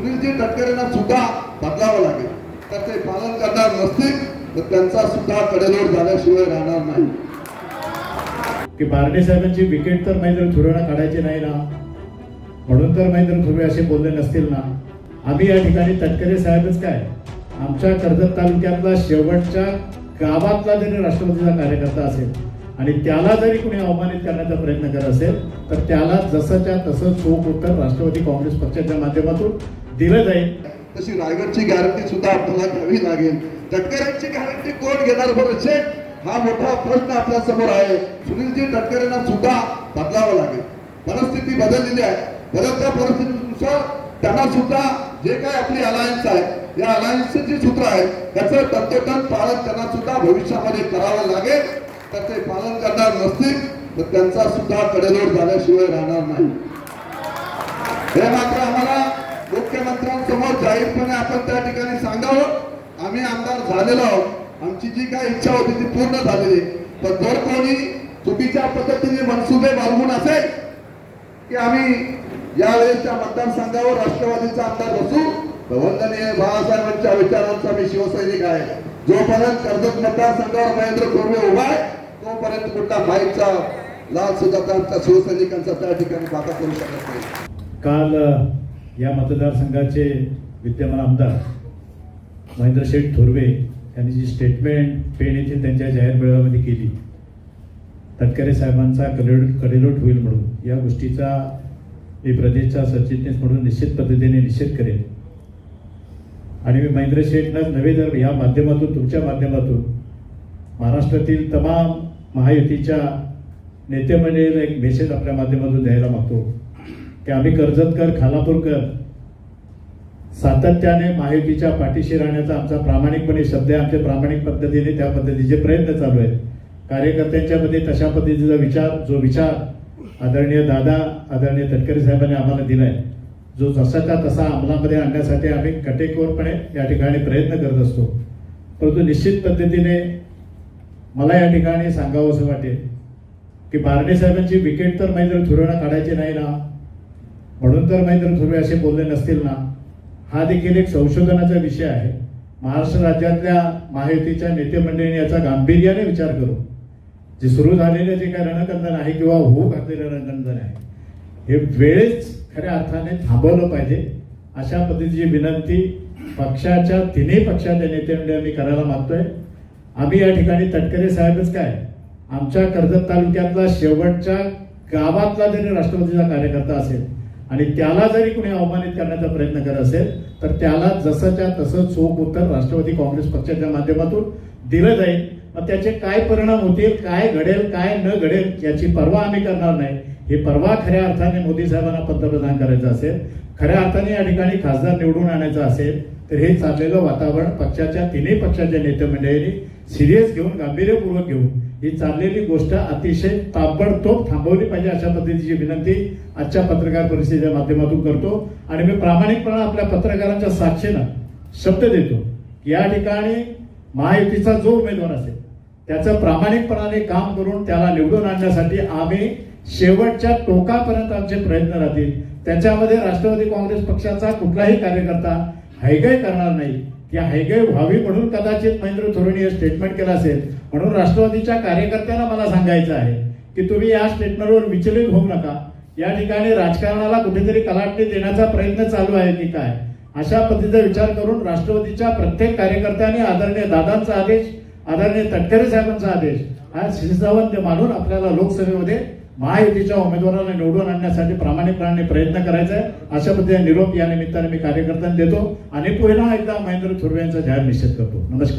सुनीलजी तटकरेंना सुद्धा बदलावं लागेल. तर ते पालन करणार नसतील तर त्यांचा सुद्धा कडेलोट झाल्याशिवाय राहणार नाही. की बारडे साहेबांची विकेट तर महेंद्र थुरेला काढायची नाही ना? म्हणून तर महेंद्र थुरे असे बोलले नसतील ना? आम्ही या ठिकाणी तटकरे साहेबच काय? आमच्या कर्जत तालुक्यातला शेवटच्या गावातला जरी राष्ट्रपतीचा कार्यकर्ता असेल आणि त्याला जरी कुणी अवमानित करण्याचा प्रयत्न करत असेल तर त्याला जसंच्या तसं चोख उत्तर राष्ट्रवादी काँग्रेस पक्षाच्या माध्यमातून दिलं जाईल. तशी रायगडची गॅरंटी सुद्धा आपल्याला घ्यावी लागेल. तटकऱ्यांची गॅरंटी कोण घेणार बरं? शेठ हा मोठा प्रश्न आपल्यासमोर आहे. सुनीलजी तटकरेंना सुद्धा बदलावं लागेल. परिस्थिती बदललेली आहे. बदलत्या परिस्थितीनुसार त्यांना सुद्धा जे काय आपली अलायन्स आहे या अलायन्सचे जे सूत्र आहे त्याचं तंतोतंत पालन त्यांना सुद्धा भविष्यामध्ये करावं लागेल. तर ते पालन करणार नसतील तर त्यांचा सुद्धा कडेलोट झाल्याशिवाय राहणार नाही. हे मात्र आम्हाला जाहीरपणे आपण त्या ठिकाणी सांगावं. आम्ही आमदार झालेलो आहोत. आमची जी काय इच्छा होती ती पूर्ण झालेली. तर पण जर कोणी चुकीच्या पद्धतीने मनसुबे बांधून असेल की आम्ही यावेळेसच्या मतदारसंघावर राष्ट्रवादीचा आमदार बसू तर वंदनीय बाळासाहेबांच्या विचारांचा मी शिवसैनिक आहे. जोपर्यंत कर्जत मतदारसंघावर महेंद्र कोरवे उभा आहे तोपर्यंत कुठला माईकचा लाल सुद्धा शिवसैनिकांचा त्या ठिकाणी वाटा करू शकत नाही. काल या मतदारसंघाचे विद्यमान आमदार महेंद्र शेठ थोरवे यांनी जी स्टेटमेंट पेन येथे त्यांच्या जाहीर मेळाव्यामध्ये केली तटकरे साहेबांचा कडेलोट कडेलोट होईल म्हणून या गोष्टीचा मी प्रदेशचा सरचिटणीस म्हणून निश्चित पद्धतीने निषेध करेन. आणि मी महेंद्र शेठनाच नव्हे तर या माध्यमातून तुमच्या माध्यमातून महाराष्ट्रातील तमाम महायुतीच्या नेते मंडळीला एक मेसेज आपल्या माध्यमातून द्यायला मागतो की आम्ही कर्जतकर खालापूरकर सातत्याने महायुतीच्या पाठीशी राहण्याचा आमचा प्रामाणिकपणे शब्द आहे. आमच्या प्रामाणिक पद्धतीने त्या पद्धतीचे प्रयत्न चालू आहेत. कार्यकर्त्यांच्या मध्ये तशा पद्धतीचा विचार जो विचार आदरणीय दादा आदरणीय तटकरे साहेबांनी आम्हाला दिलाय जो जसाचा तसा अंमलामध्ये आणण्यासाठी आम्ही कटेकोरपणे या ठिकाणी प्रयत्न करत असतो. परंतु निश्चित पद्धतीने मला या ठिकाणी सांगावं असं वाटेल की बारडे साहेबांची विकेट तर महेंद्र थुरेला काढायची नाही ना? म्हणून तर महेंद्र थुरे असे बोलले नसतील ना? हा देखील एक संशोधनाचा विषय आहे. महाराष्ट्र राज्यातल्या महायुतीच्या नेतेमंडळीने याचा गांभीर्याने विचार करू जे सुरू झालेले जे काही रणकंदन आहे किंवा होऊ घातलेलं रणकंदन आहे हे वेळेच खऱ्या अर्थाने थांबवलं पाहिजे. अशा पद्धतीची विनंती पक्षाच्या तिन्ही पक्षाच्या नेतेमंडळी मी आम्ही करायला मागतोय. आम्ही या ठिकाणी तटकरे साहेबच काय आमच्या कर्जत तालुक्यातला शेवटच्या गावातला जरी राष्ट्रवादीचा कार्यकर्ता असेल आणि त्याला जरी कुणी अवमानित करण्याचा प्रयत्न करत असेल तर त्याला जसंच्या तसं चोख उत्तर राष्ट्रवादी काँग्रेस पक्षाच्या माध्यमातून दिलं जाईल. मग त्याचे काय परिणाम होतील काय घडेल काय न घडेल याची पर्वा आम्ही करणार नाही. हे परवा खऱ्या अर्थाने मोदी साहेबांना पंतप्रधान करायचं असेल खऱ्या अर्थाने या ठिकाणी खासदार निवडून आणायचं असेल तर हे चाललेलं वातावरण पक्षाच्या तिन्ही पक्षाच्या नेते मंडळींनी सिरियस घेऊन गांभीर्यपूर्वक घेऊन ही चाललेली गोष्ट अतिशय ताबडतोब थांबवली पाहिजे अशा पद्धतीची विनंती आजच्या पत्रकार परिषदेच्या माध्यमातून करतो. आणि मी प्रामाणिकपणा आपल्या पत्रकारांच्या साक्षीनं शब्द देतो की या ठिकाणी महायुतीचा जो उमेदवार असेल त्याचं प्रामाणिकपणाने काम करून त्याला निवडून आणण्यासाठी आम्ही शेवटच्या टोकापर्यंत आमचे प्रयत्न राहतील. त्याच्यामध्ये राष्ट्रवादी काँग्रेस पक्षाचा कुठलाही कार्यकर्ता हैगय करणार नाही. की हैगय व्हावी म्हणून कदाचित महेंद्र थोरणी हे स्टेटमेंट केलं असेल. म्हणून राष्ट्रवादीच्या कार्यकर्त्यांना मला सांगायचं आहे की तुम्ही या स्टेटमेंटवर विचलित होऊ नका. या ठिकाणी राजकारणाला कुठेतरी कलाटणी देण्याचा प्रयत्न चालू आहे की काय? अशा पद्धतीचा विचार करून राष्ट्रवादीच्या प्रत्येक कार्यकर्त्याने आदरणीय दादांचा आदेश आदरणीय तटकरे साहेबांचा आदेश हा सावंत मानून आपल्याला लोकसभेमध्ये महायुतीच्या उमेदवाराला निवडून आणण्यासाठी प्रामाणिकपणाने प्रयत्न करायचा. आहे अशा पद्धतीने निरोप या निमित्ताने मी कार्यकर्त्यांना देतो. आणि पुन्हा एकदा महेंद्र थुर्वे यांचा जाहीर निषेध करतो. नमस्कार.